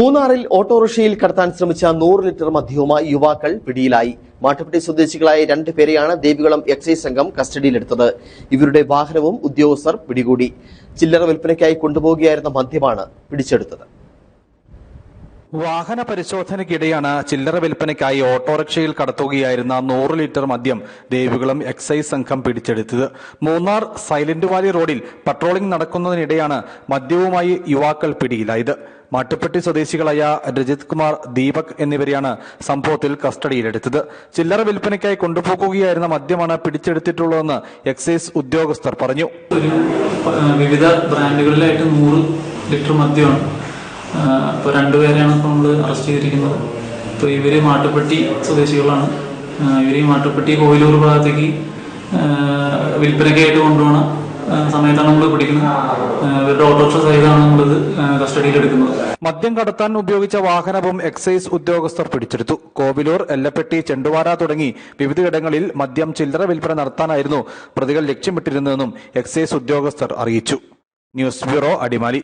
മൂന്നാറിൽ ഓട്ടോറിക്ഷയിൽ കടത്താൻ ശ്രമിച്ച നൂറ് ലിറ്റർ മദ്യവുമായി യുവാക്കൾ പിടിയിലായി. മാട്ടുപ്പെട്ടി സ്വദേശികളായ രണ്ടുപേരെയാണ് ദേവികുളം എക്സൈസ് സംഘം കസ്റ്റഡിയിലെടുത്തത്. ഇവരുടെ വാഹനവും ഉദ്യോഗസ്ഥർ പിടികൂടി. ചില്ലറ വിൽപ്പനയ്ക്കായി കൊണ്ടുപോകുകയായിരുന്ന മദ്യമാണ് പിടിച്ചെടുത്തത്. വാഹന പരിശോധനയ്ക്കിടെയാണ് ചില്ലറ വിൽപ്പനയ്ക്കായി ഓട്ടോറിക്ഷയിൽ കടത്തുകയായിരുന്ന നൂറ് ലിറ്റർ മദ്യം ദേവികുളം എക്സൈസ് സംഘം പിടിച്ചെടുത്തത്. മൂന്നാർ സൈലന്റ് വാലി റോഡിൽ പട്രോളിംഗ് നടക്കുന്നതിനിടെയാണ് മദ്യവുമായി യുവാക്കൾ പിടിയിലായത്. മാട്ടുപ്പെട്ടി സ്വദേശികളായ രജിത് കുമാർ ദീപക് എന്നിവരെയാണ് സംഭവത്തിൽ കസ്റ്റഡിയിലെടുത്തത്. ചില്ലറ വിൽപ്പനയ്ക്കായി കൊണ്ടുപോകുകയായിരുന്ന മദ്യമാണ് പിടിച്ചെടുത്തിട്ടുള്ളതെന്ന് എക്സൈസ് ഉദ്യോഗസ്ഥർ പറഞ്ഞു. വിവിധ ബ്രാൻഡുകളിലായിട്ട് നൂറ് ലിറ്റർ മദ്യമാണ് ഇപ്പോൾ രണ്ടുപേരെയാണ് ഇപ്പോൾ നമ്മൾ അറസ്റ്റ് ചെയ്തിരിക്കുന്നത്. ഇപ്പോൾ ഇവർ മാട്ടുപ്പെട്ടി സ്വദേശികളാണ്. ഇവർ ഈ മാട്ടുപ്പെട്ടി കോയിലൂർ ഭാഗത്തേക്ക് വിൽപ്പനയ്ക്കായിട്ട് കൊണ്ടുപോകണ സമയത്താണ് നമ്മൾ പിടിക്കുന്നത്. ഇവരുടെ ഓട്ടോറിക്ഷ സഹിതമാണ് നമ്മളിത് കസ്റ്റഡിയിൽ എടുക്കുന്നത്. മദ്യം കടത്താൻ ഉപയോഗിച്ച വാഹനവും എക്സൈസ് ഉദ്യോഗസ്ഥർ പിടിച്ചെടുത്തു. കോവിലൂർ എല്ലപ്പെട്ടി ചെണ്ടുവാര തുടങ്ങി വിവിധയിടങ്ങളിൽ മദ്യം ചില്ലറ വിൽപ്പന നടത്താനായിരുന്നു പ്രതികൾ ലക്ഷ്യമിട്ടിരുന്നതെന്നും എക്സൈസ് ഉദ്യോഗസ്ഥർ അറിയിച്ചു. News bureau Adimali.